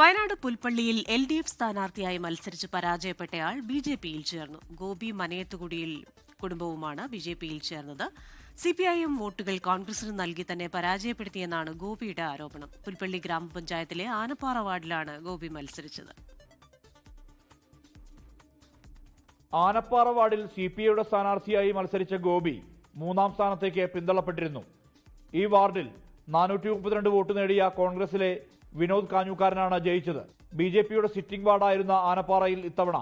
വയനാട് പുൽപ്പള്ളിയിൽ L D F സ്ഥാനാർത്ഥിയായി മത്സരിച്ച് പരാജയപ്പെട്ടയാൾ ബി ജെ പിയിൽ ചേർന്നു. ഗോപി മനയത്തുകുടിയിൽ കുടുംബവുമാണ് ബി ജെ പിയിൽ ചേർന്നത്. സി പി ഐ എം വോട്ടുകൾ കോൺഗ്രസിന് നൽകി തന്നെ പരാജയപ്പെടുത്തിയെന്നാണ് ഗോപിയുടെ ആരോപണം. പുൽപ്പള്ളി ഗ്രാമപഞ്ചായത്തിലെ ആനപ്പാറ വാർഡിലാണ് ഗോപി മത്സരിച്ചത്. ആനപ്പാറ വാർഡിൽ സി പി ഐയുടെ സ്ഥാനാർത്ഥിയായി മത്സരിച്ച ഗോപി മൂന്നാം സ്ഥാനത്തേക്ക് പിന്തള്ളപ്പെട്ടിരുന്നു. ഈ വാർഡിൽ നാനൂറ്റി മുപ്പത്തിരണ്ട് വോട്ട് നേടിയ കോൺഗ്രസിലെ വിനോദ് കാഞ്ഞൂക്കാരനാണ് ജയിച്ചത്. ബി ജെ പിയുടെ സിറ്റിംഗ് വാർഡായിരുന്ന ആനപ്പാറയിൽ ഇത്തവണ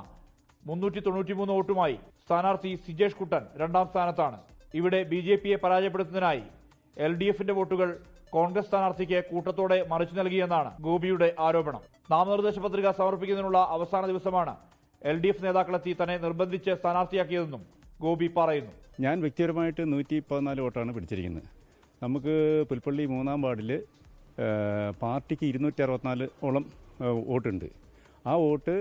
മുന്നൂറ്റി തൊണ്ണൂറ്റിമൂന്ന് വോട്ടുമായി സ്ഥാനാർത്ഥി സിജേഷ് കുട്ടൻ രണ്ടാം സ്ഥാനത്താണ്. ഇവിടെ ബി ജെ പിയെ പരാജയപ്പെടുത്തുന്നതിനായി എൽ ഡി എഫിന്റെ വോട്ടുകൾ കോൺഗ്രസ് സ്ഥാനാർത്ഥിക്ക് കൂട്ടത്തോടെ മറിച്ചു നൽകിയെന്നാണ് ഗോപിയുടെ ആരോപണം. നാമനിർദ്ദേശ പത്രിക സമർപ്പിക്കുന്നതിനുള്ള അവസാന ദിവസമാണ് എൽ ഡി എഫ് നേതാക്കളെത്തി തന്നെ നിർബന്ധിച്ച് സ്ഥാനാർത്ഥിയാക്കിയതെന്നും ഗോപി പറയുന്നു. ഞാൻ വ്യക്തിപരമായിട്ട് നൂറ്റി പതിനാല് വോട്ടാണ് പിടിച്ചിരിക്കുന്നത്. നമുക്ക് പുൽപ്പള്ളി മൂന്നാം വാർഡിൽ പാർട്ടിക്ക് ഇരുന്നൂറ്റി അറുപത്തിനാല് ഓളം വോട്ടുണ്ട്. ആ വോട്ട്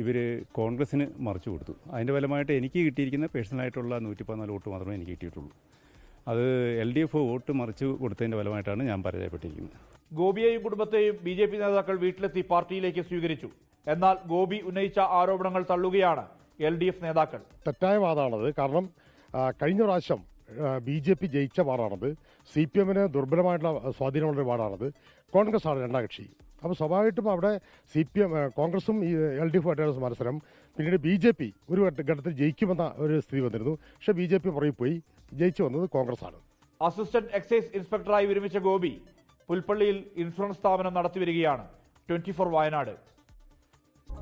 ഇവർ കോൺഗ്രസ്സിന് മറിച്ചു കൊടുത്തു. അതിന്റെ ഫലമായിട്ട് എനിക്ക് കിട്ടിയിരിക്കുന്ന പേഴ്സണലായിട്ടുള്ള നൂറ്റി പതിനാല് വോട്ട് മാത്രമേ എനിക്ക് കിട്ടിയിട്ടുള്ളൂ. അത് എൽ ഡി എഫ് വോട്ട് മറിച്ചു കൊടുത്തതിന്റെ ഫലമായിട്ടാണ് ഞാൻ പരാജയപ്പെട്ടിരിക്കുന്നത്. ഗോപിയെയും കുടുംബത്തെയും ബി ജെ പി നേതാക്കൾ വീട്ടിലെത്തി പാർട്ടിയിലേക്ക് സ്വീകരിച്ചു. എന്നാൽ ഗോപി ഉന്നയിച്ച ആരോപണങ്ങൾ തള്ളുകയാണ് എൽ ഡി എഫ് നേതാക്കൾ. തെറ്റായ വാദമാണത് കാരണം കഴിഞ്ഞ പ്രാവശ്യം ബി ജെ പി ജയിച്ച വാർഡാണത് സി പി എമ്മിന് ദുർബലമായിട്ടുള്ള സ്വാധീനമുള്ള വാർഡാണത് കോൺഗ്രസ് ആണ് രണ്ടാം കക്ഷി. അപ്പോൾ സ്വാഭാവികമായിട്ടും അവിടെ സി പി എം കോൺഗ്രസും ഈ എൽ ഡി എഫ് ആയിട്ടാണ് മത്സരം. പിന്നീട് ബി ജെ പി ഒരു ഘട്ടത്തിൽ ജയിക്കുമെന്ന ഒരു സ്ഥിതി വന്നിരുന്നു. പക്ഷേ ബി ജെ പി പുറകിൽ പോയി ജയിച്ചു വന്നത് കോൺഗ്രസ് ആണ്. അസിസ്റ്റന്റ് എക്സൈസ് ഇൻസ്പെക്ടറായി വിരമിച്ച ഗോപി പുൽപ്പള്ളിയിൽ ഇൻഷുറൻസ് സ്ഥാപനം നടത്തിവരികയാണ്. Twenty four Wayanad.